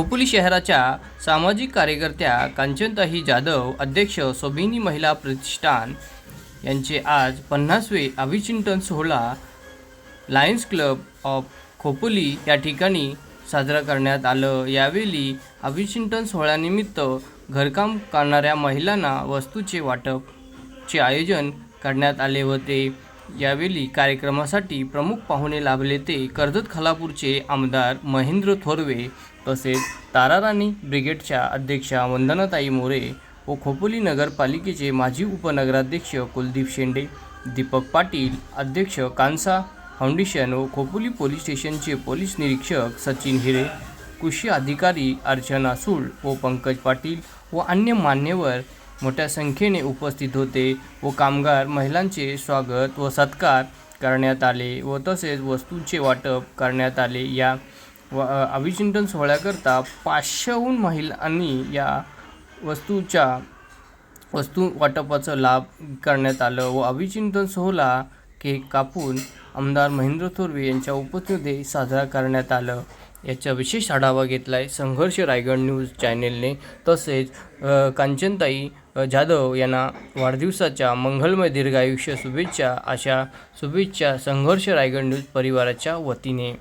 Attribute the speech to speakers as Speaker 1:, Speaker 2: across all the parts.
Speaker 1: खोपोली शहराच्या सामाजिक कार्यकर्त्या कांचनताई जाधव अध्यक्ष सोबिनी महिला प्रतिष्ठान यांचे आज पन्नासवे अभिचिंतन सोहळा लायन्स क्लब ऑफ खोपोली या ठिकाणी साजरा करण्यात आलं. यावेळी अभिचिंतन सोहळ्यानिमित्त घरकाम करणाऱ्या महिलांना वस्तूचे वाटपचे आयोजन करण्यात आले होते. यावेळी कार्यक्रमासाठी प्रमुख पाहुणे लाभले ते कर्जत खालापूरचे आमदार महेंद्र थोरवे तसेच ताराराणी ब्रिगेडच्या अध्यक्षा वंदनाताई मोरे व खोपोली नगरपालिकेचे माजी उपनगराध्यक्ष कुलदीप शेंडे दीपक पाटील अध्यक्ष कांसा फाउंडेशन व खोपोली पोलीस स्टेशनचे पोलीस निरीक्षक सचिन हिरे कृषी अधिकारी अर्चना सूळ व पंकज पाटील व अन्य मान्यवर मोठ्या संख्येने उपस्थित होते व कामगार महिलांचे स्वागत व सत्कार करण्यात आले व तसेच वस्तूंचे वाटप करण्यात आले. या व अभिचिंतन सोहळ्याकरता पाचशेहून महिलांनी या वस्तूच्या वस्तू वाटपाचा लाभ करण्यात आलं व अभिचिंतन सोहळा केक कापून आमदार महेंद्र थोरवे यांच्या उपस्थितीमध्ये साजरा करण्यात आलं. याचा विशेष आढावा घेतला आहे संघर्ष रायगड न्यूज चॅनेलने. तसेच कांचनताई जाधव यांना वाढदिवसाच्या मंगलमय दीर्घायुष्य शुभेच्छा अशा शुभेच्छा संघर्ष रायगड न्यूज परिवाराच्या वतीने.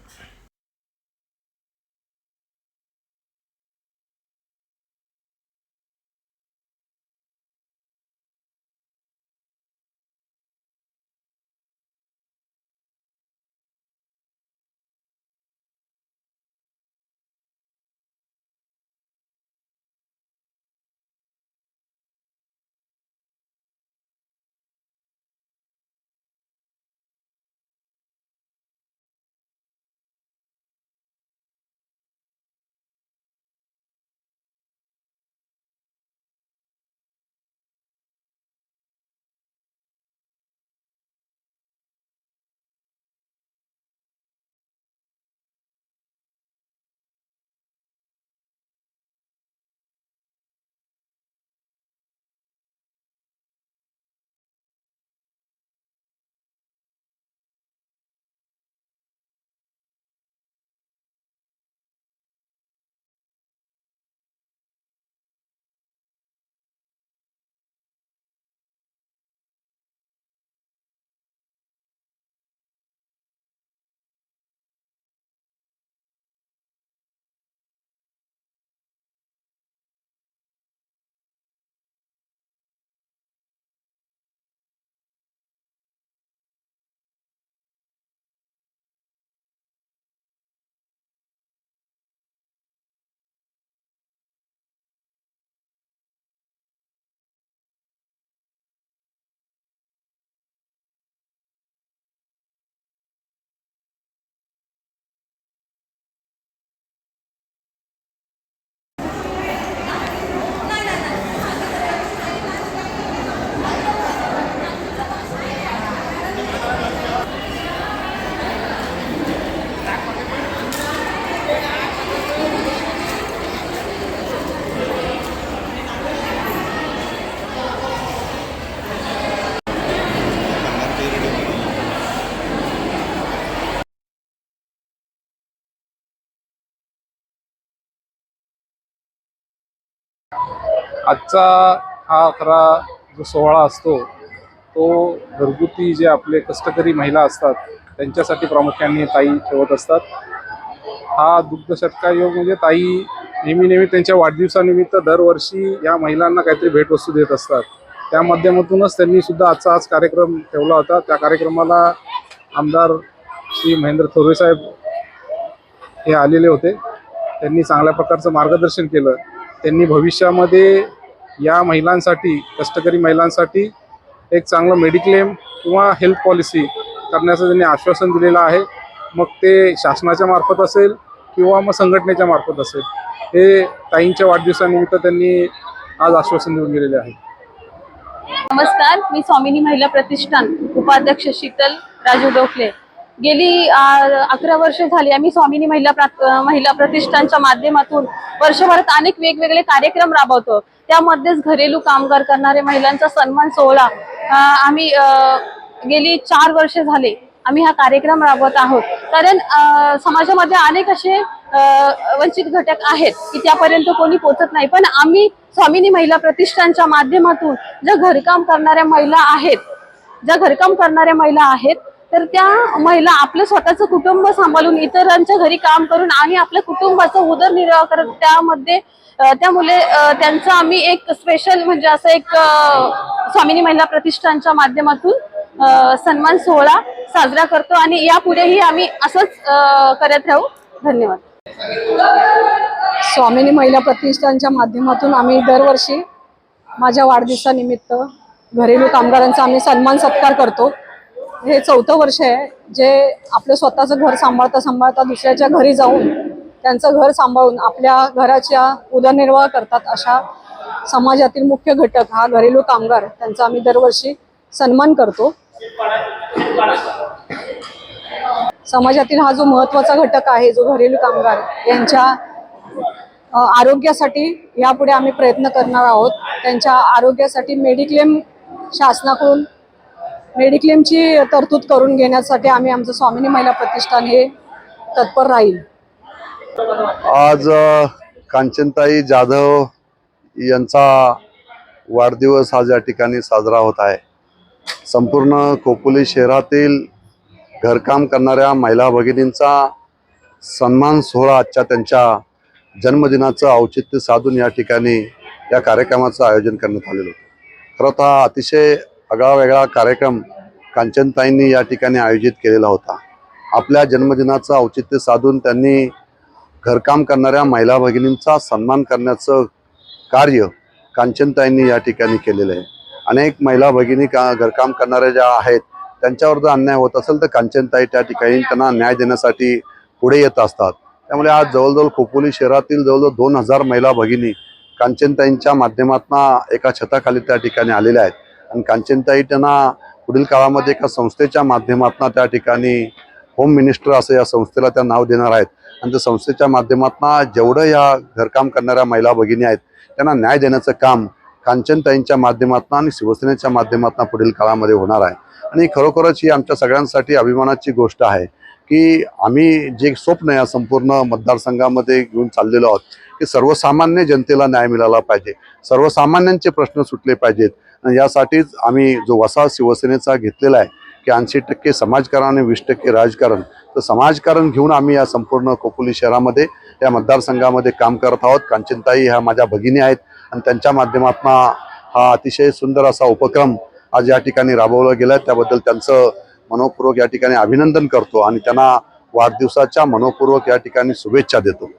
Speaker 2: आजचा हा खरा जो सोहळा असतो तो घरगुती जे आपले कष्टकरी महिला असतात त्यांच्यासाठी प्रामुख्याने ताई ठेवत असतात. हा दुग्धशतका योग म्हणजे ताई नेहमी नेहमी त्यांच्या वाढदिवसानिमित्त दरवर्षी या महिलांना काहीतरी भेटवस्तू देत असतात. त्या माध्यमातूनच त्यांनी सुद्धा आजचा आज कार्यक्रम ठेवला होता. त्या कार्यक्रमाला आमदार श्री महेंद्र थोरवे साहेब हे आलेले होते. त्यांनी चांगल्या प्रकारचं मार्गदर्शन केलं. त्यांनी भविष्यामध्ये या महिलांसाठी कष्टकरी महिलांसाठी एक चांगलं मेडिक्लेम किंवा हेल्थ पॉलिसी करण्याचं त्यांनी आश्वासन दिलेलं आहे. मग ते शासनाच्या मार्फत असेल किंवा मग संघटनेच्या मार्फत असेल हे ताईंच्या वाढदिवसानिमित्त त्यांनी आज आश्वासन देऊन गेलेले आहे.
Speaker 3: नमस्कार मी स्वामिनी महिला प्रतिष्ठान उपाध्यक्ष शीतल राजू डोकले. गेली अकरा वर्ष झाली आम्ही स्वामिनी महिला महिला प्रतिष्ठानच्या माध्यमातून वर्षभरात अनेक वेगवेगळे कार्यक्रम राबवतो. त्यामध्येच घरेलू कामगार करणाऱ्या महिलांचा सन्मान सोहळा आम्ही गेली चार वर्ष झाले आम्ही हा कार्यक्रम राबवत आहोत. कारण समाजामध्ये अनेक असे वंचित घटक आहेत की त्यापर्यंत कोणी पोहोचत नाही. पण आम्ही स्वामिनी महिला प्रतिष्ठानच्या माध्यमातून ज्या घरकाम करणाऱ्या महिला आहेत ज्या घरकाम करणाऱ्या महिला आहेत तर त्या महिला आपलं स्वतःचं कुटुंब सांभाळून इतरांच्या घरी काम करून आणि आपल्या कुटुंबाचा उदरनिर्वाह करत त्यामध्ये त्या त्यामुळे त्यांचं त्यांचा आम्ही एक स्पेशल म्हणजे असं एक स्वामिनी महिला प्रतिष्ठानच्या माध्यमातून सन्मान सोहळा साजरा करतो आणि यापुढेही आम्ही असंच करत राहू. धन्यवाद.
Speaker 4: स्वामिनी महिला प्रतिष्ठानच्या माध्यमातून आम्ही दरवर्षी माझ्या वाढदिवसानिमित्त घरेलू कामगारांचा आम्ही सन्मान सत्कार करतो. हे चौथं वर्ष आहे. जे आपलं स्वतःचं घर सांभाळता सांभाळता दुसऱ्याच्या घरी जाऊन त्यांचं घर सांभाळून आपल्या घराच्या उदरनिर्वाह करतात अशा समाजातील मुख्य घटक हा घरेलू कामगार त्यांचा आम्ही दरवर्षी सन्मान करतो. समाजातील हा जो महत्त्वाचा घटक आहे जो घरेलू कामगार यांच्या आरोग्यासाठी यापुढे आम्ही प्रयत्न करणार आहोत. त्यांच्या आरोग्यासाठी मेडिक्लेम शासनाकडून मेडिक्लेमची तरतूद करून घेण्यासाठी आम्ही आमचं स्वामिनी महिला प्रतिष्ठान हे तत्पर राहील.
Speaker 5: आज कांचनताई जाधव यांचा वाढदिवस आज या ठिकाणी साजरा होत आहे. संपूर्ण कोपुली शहरातील घरकाम करणाऱ्या महिला भगिनींचा सन्मान सोहळा आजच्या त्यांच्या जन्मदिनाचं औचित्य साधून या ठिकाणी या कार्यक्रमाचं आयोजन करण्यात आलेलं होतं. खरं तर अतिशय आगळावेगळा कार्यक्रम कांचनताईंनी या ठिकाणी आयोजित केलेला होता. आपल्या जन्मदिनाचं औचित्य साधून त्यांनी घरकाम करणाऱ्या महिला भगिनींचा सन्मान करण्याचं कार्य कांचनताईंनी या ठिकाणी केलेलं आहे. अनेक महिला भगिनी का घरकाम करणाऱ्या ज्या आहेत त्यांच्यावर जर अन्याय होत असेल तर कांचनताई त्या ठिकाणी त्यांना न्याय देण्यासाठी पुढे येत असतात. त्यामुळे आज जवळजवळ खोपोली शहरातील जवळजवळ दोन हजार महिला भगिनी कांचनताईंच्या माध्यमातून एका छताखाली त्या ठिकाणी आलेल्या आहेत. आणि कांचनताई त्यांना पुढील काळामध्ये एका संस्थेच्या माध्यमातून त्या ठिकाणी होम मिनिस्टर असं या संस्थेला त्या नाव देणार आहेत. आणि त्या संस्थेच्या माध्यमातून जेवढं या घरकाम करणाऱ्या महिला भगिनी आहेत त्यांना न्याय देण्याचं काम कांचनताईंच्या माध्यमातून आणि शिवसेनेच्या माध्यमातून पुढील काळामध्ये होणार आहे. आणि खरोखरच ही आमच्या सगळ्यांसाठी अभिमानाची गोष्ट आहे की आम्ही जे स्वप्न या संपूर्ण मतदारसंघामध्ये घेऊन चाललेलो आहोत की सर्वसामान्य जनतेला न्याय मिळाला पाहिजे. सर्वसामान्यांचे प्रश्न सुटले पाहिजेत. यासाठीच आम्ही जो वसा शिवसेनेचा घेतलेला आहे की ऐंशी टक्के समाजकारण आणि वीस टक्के राजकारण तर समाजकारण घेऊन आम्ही या संपूर्ण खोपोली शहरामध्ये या मतदारसंघामध्ये काम करत आहोत. कांचनताई ह्या माझ्या भगिनी आहेत आणि त्यांच्या माध्यमातून हा अतिशय सुंदर असा उपक्रम आज या ठिकाणी राबवला गेला त्याबद्दल त्यांचं मनोपूर्वक या ठिकाणी अभिनंदन करतो आणि त्यांना वाढदिवसाच्या मनोपूर्वक या ठिकाणी शुभेच्छा देतो.